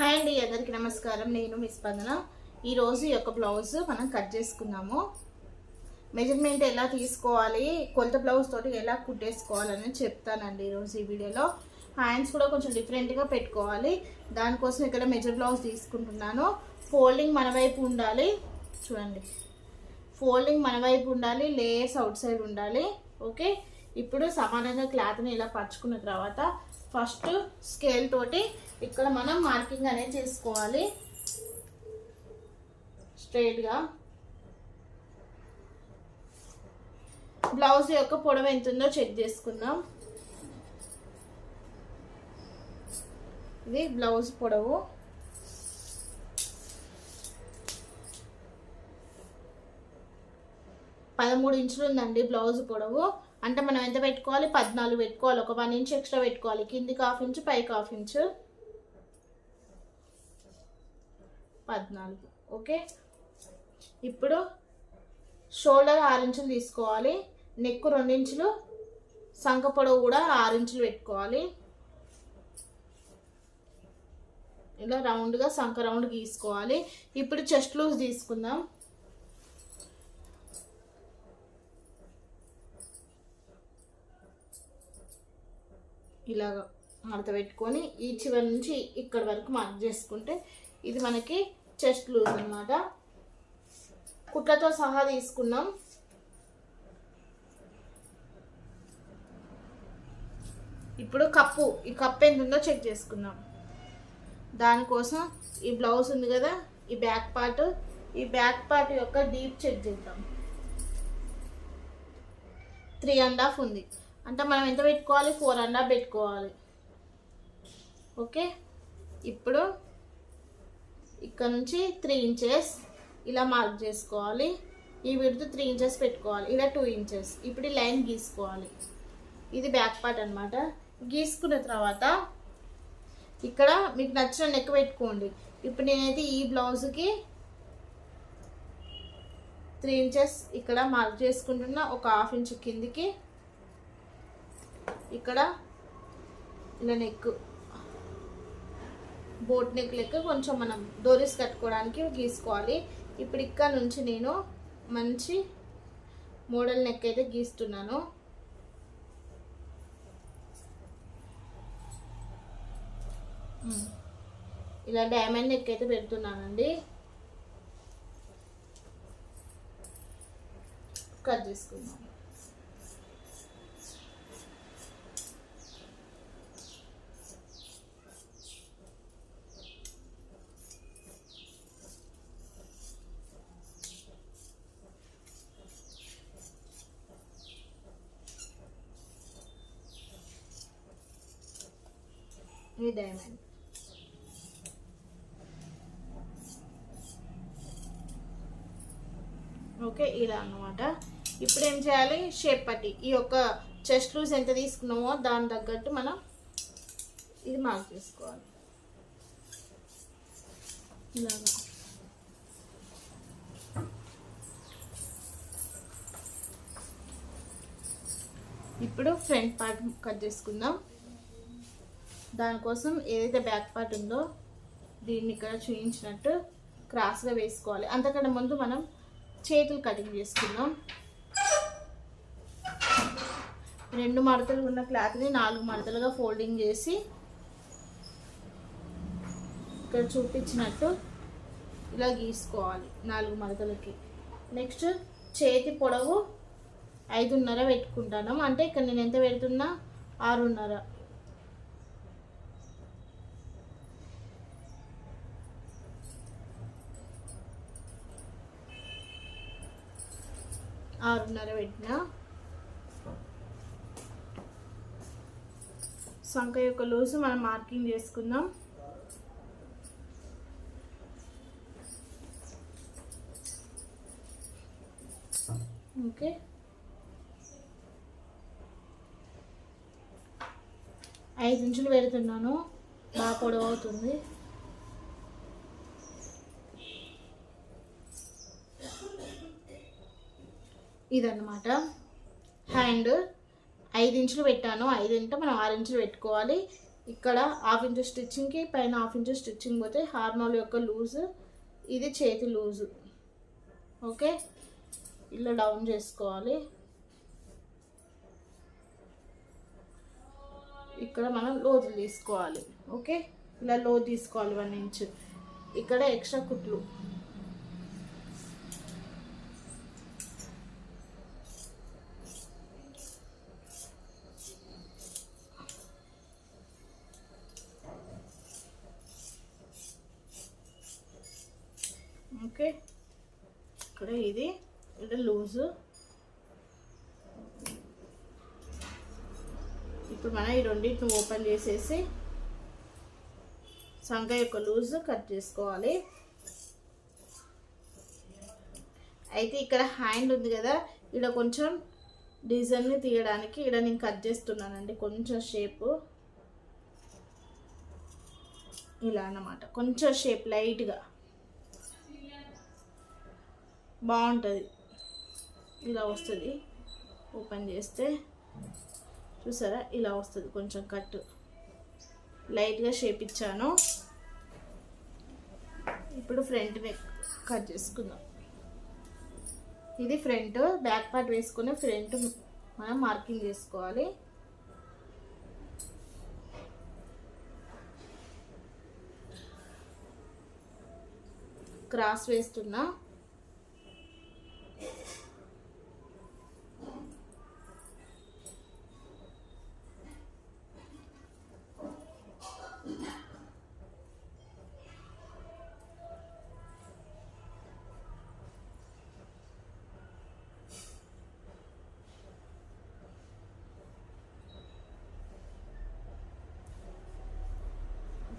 Hi అండి అందరికీ నమస్కారం. నేను మీ స్పందన. ఈరోజు ఈ యొక్క బ్లౌజ్ మనం కట్ చేసుకున్నాము మెజర్మెంట్ ఎలా తీసుకోవాలి కొలత బ్లౌజ్ తోటి ఎలా కుట్టేసుకోవాలని చెప్తానండి ఈరోజు ఈ వీడియోలో. హ్యాండ్స్ కూడా కొంచెం డిఫరెంట్గా పెట్టుకోవాలి. దానికోసం ఇక్కడ మెజర్ బ్లౌజ్ తీసుకుంటున్నాను. ఫోల్డింగ్ మన వైపు ఉండాలి. చూడండి. ఫోల్డింగ్ మన వైపు ఉండాలి లేయర్స్ అవుట్ సైడ్ ఉండాలి. ఓకే? ఇప్పుడు సమానంగా క్లాత్ని ఇలా పరుచుకున్న తర్వాత ఫస్ట్ స్కేల్ తోటి ఇక్కడ మనం మార్కింగ్ అనేది చేసుకోవాలి. స్ట్రైట్గా. బ్లౌజ్ యొక్క పొడవు ఎంత ఉందో చెక్ చేసుకుందాం. ఇది బ్లౌజ్ పొడవు. పదమూడు ఇంచులు ఉందండి బ్లౌజ్ పొడవు. అంటే మనం ఎంత పెట్టుకోవాలి? పద్నాలుగు పెట్టుకోవాలి. ఒక వన్ ఇంచ్ ఎక్స్ట్రా పెట్టుకోవాలి. కిందికి హాఫ్ ఇంచు పైకి హాఫ్ ఇంచు. పద్నాలుగు. ఓకే? ఇప్పుడు షోల్డర్ ఆరు ఇంచులు తీసుకోవాలి. నెక్ రెండు ఇంచులు. పొడవు కూడా ఆరు ఇంచులు పెట్టుకోవాలి. ఇలా రౌండ్గా సంక రౌండ్ గీసుకోవాలి. ఇప్పుడు చెస్ట్ లూజ్ తీసుకుందాం. ఇలాగ మడత పెట్టుకొని ఈ చివరి నుంచి ఇక్కడ వరకు మార్క్ చేసుకుంటే ఇది మనకి చెస్ట్ లూజ్ అనమాట కుట్లతో సహా తీసుకున్నాం. ఇప్పుడు కప్పు ఈ కప్పు ఎంత ఉందో చెక్ చేసుకుందాం. దానికోసం ఈ బ్లౌజ్ ఉంది కదా ఈ బ్యాక్ పార్ట్. ఈ బ్యాక్ పార్ట్ యొక్క డీప్ చెక్ చేద్దాం. త్రీ అండ్ హాఫ్ ఉంది. అంటే మనం ఎంత పెట్టుకోవాలి? ఫోర్ అండ్ హాఫ్ పెట్టుకోవాలి. ఓకే ఇప్పుడు ఇక్కడ నుంచి త్రీ ఇంచెస్ ఇలా మార్క్ చేసుకోవాలి. ఈ విడుతు త్రీ ఇంచెస్ పెట్టుకోవాలి. ఇలా టూ ఇంచెస్ ఇప్పుడు ఈ లైన్ గీసుకోవాలి. ఇది బ్యాక్ పార్ట్ అనమాట గీసుకున్న తర్వాత ఇక్కడ మీకు నచ్చిన నెక్ పెట్టుకోండి. ఇప్పుడు నేనైతే ఈ బ్లౌజ్కి త్రీ ఇంచెస్ ఇక్కడ మార్క్ చేసుకుంటున్నా. ఒక హాఫ్ ఇంచ్ కిందికి ఇక్కడ ఇలా నెక్ బోట్ నెక్ లెక్క కొంచెం మనం డోరీస్ కట్టుకోవడానికి గీసుకోవాలి. ఇప్పుడు ఇక్కడ నుంచి నేను మంచి మోడల్ నెక్ అయితే గీస్తున్నాను. Hmm. ఇలా డైమండ్ నెక్ అయితే పెడుతున్నానండి. కట్ చేసుకుందాం. ఇది డైమండ్ ఓకే ఇలా అన్నమాట. ఇప్పుడు ఏం చేయాలి? షేప్ పట్టి. ఈ యొక్క చెస్ట్ లూజ్ ఎంత తీసుకున్నామో దాని తగ్గట్టు మనం ఇది మార్క్ చేసుకోవాలి. ఇలాగా. ఇప్పుడు ఫ్రంట్ పార్ట్ కట్ చేసుకుందాం. దానికోసం ఏదైతే బ్యాక్ పార్ట్ ఉందో దీన్ని ఇక్కడ చూపించినట్టు క్రాస్గా వేసుకోవాలి. అంతకన్నా ముందు మనం చేతులు కటింగ్ చేసుకుందాం. రెండు మడతలు ఉన్న క్లాత్ని నాలుగు మడతలుగా ఫోల్డింగ్ చేసి ఇక్కడ చూపించినట్టు ఇలా గీసుకోవాలి నాలుగు మడతలకి. నెక్స్ట్ చేతి పొడవు ఐదున్నర పెట్టుకుంటాను. అంటే ఇక్కడ నేను ఎంత పెడుతున్నా? ఆరున్నర. ఆరున్నర పెట్టిన. సంఖ యొక్క లూజు మనం మార్కింగ్ చేసుకుందాం. ఓకే. ఐదు ఇంచులు పెడుతున్నాను. బాగా పొడవు అవుతుంది. ఇదన్నమాట. హ్యాండ్ ఐదు ఇంచులు పెట్టాను. ఐదు అంటే మనం ఆరు ఇంచులు పెట్టుకోవాలి. ఇక్కడ హాఫ్ ఇంచు స్టిచ్చింగ్కి పైన హాఫ్ ఇంచు స్టిచ్చింగ్ పోతే హార్మోల్ యొక్క లూజ్ ఇది చేతి లూజు. ఓకే? ఇలా డౌన్ చేసుకోవాలి. ఇక్కడ మనం లోతులు తీసుకోవాలి. ఓకే? ఇలా లో తీసుకోవాలి వన్ ఇంచ్. ఇక్కడ ఎక్స్ట్రా కుట్లు ఓకే ఇక్కడ ఇది ఇక్కడ లూజు ఇప్పుడు మనం ఈ రెండింటిని ఓపెన్ చేసేసి సంఖ యొక్క లూజ్ కట్ చేసుకోవాలి. అయితే ఇక్కడ హ్యాండ్ ఉంది కదా ఇక్కడ కొంచెం డిజైన్ని తీయడానికి ఇక్కడ నేను కట్ చేస్తున్నానండి కొంచెం షేపు. ఇలా అన్నమాట కొంచెం షేప్ లైట్గా బాగుంటుంది. ఇలా వస్తుంది. ఓపెన్ చేస్తే చూసారా? ఇలా వస్తుంది. కొంచెం కట్ లైట్గా షేప్ ఇచ్చాను. ఇప్పుడు ఫ్రంట్ నెక్ కట్ చేసుకుందాం. ఇది ఫ్రంట్. బ్యాక్ పార్ట్ వేసుకుని ఫ్రంట్ మనం మార్కింగ్ చేసుకోవాలి. క్రాస్ వేస్తున్నా.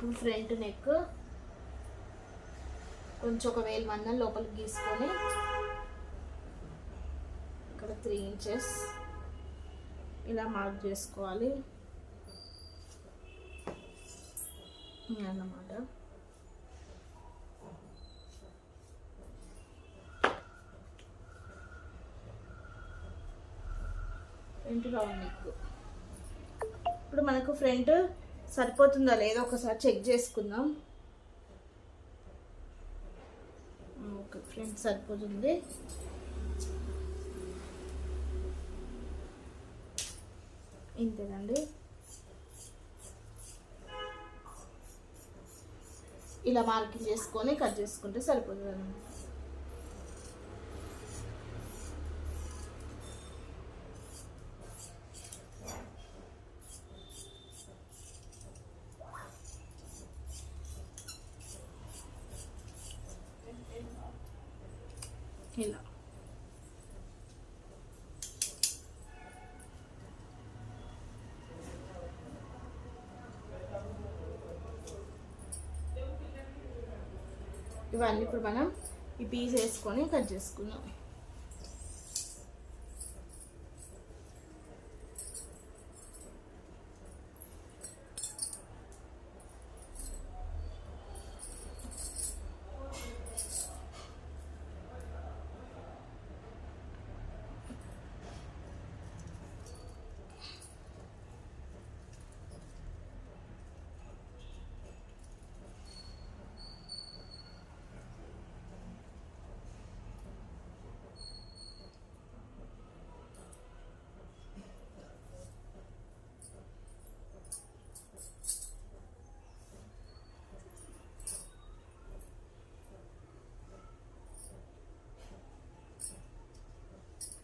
ఇప్పుడు ఫ్రంట్ నెక్. కొంచెం ఒక వేలు మందం లోపలికి గీసుకొని ఇక్కడ త్రీ ఇంచెస్ ఇలా మార్క్ చేసుకోవాలి. అన్నమాట. Front round neck. ఇప్పుడు మనకు ఫ్రంట్ సరిపోతుందా లేదో ఒకసారి చెక్ చేసుకుందాం. ఓకే ఫ్రెండ్స్ సరిపోతుంది. ఇంతేనండి. ఇలా మార్కింగ్ చేసుకొని కట్ చేసుకుంటే సరిపోతుంది అన్నమాట ఇలా ఇవన్నీ ఇప్పుడు మనం ఈ పీస్ వేసుకొని కట్ చేసుకుందాం.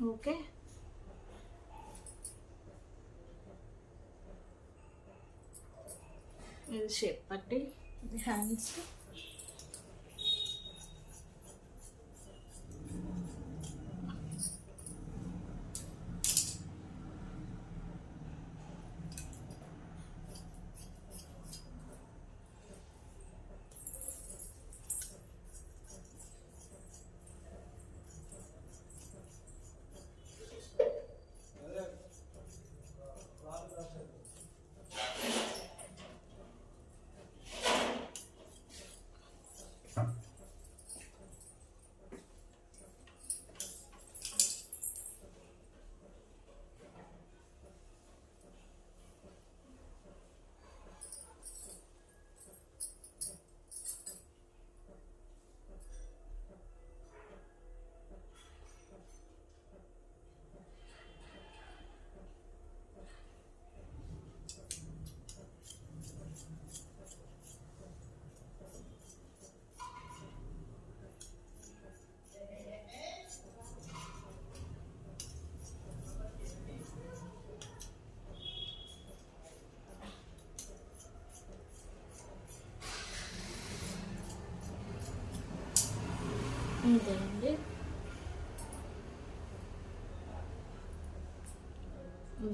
ఓకే. ఇది షేప్ పట్టి ఇది హ్యాండ్స్.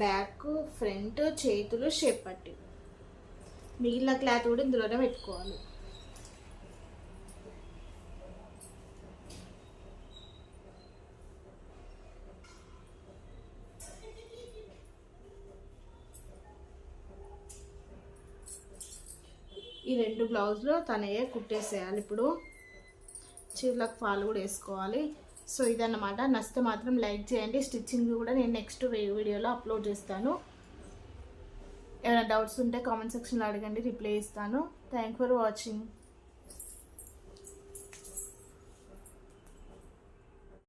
బ్యాక్ ఫ్రంట్ చేతులు షేప్ పట్టి మిగిలిన క్లాత్ కూడా ఇందులోనే పెట్టుకోవాలి. ఈ రెండు బ్లౌజ్లో తనయే కుట్టేసేయాలి. ఇప్పుడు చీరలకు ఫాల్ కూడా వేసుకోవాలి. సో ఇదన్నమాట. నచ్చితే మాత్రం లైక్ చేయండి. స్టిచ్చింగ్ కూడా నేను నెక్స్ట్ వీడియోలో అప్లోడ్ చేస్తాను. ఏమైనా డౌట్స్ ఉంటే కామెంట్ సెక్షన్లో అడగండి. రిప్లై ఇస్తాను. Thank for watching.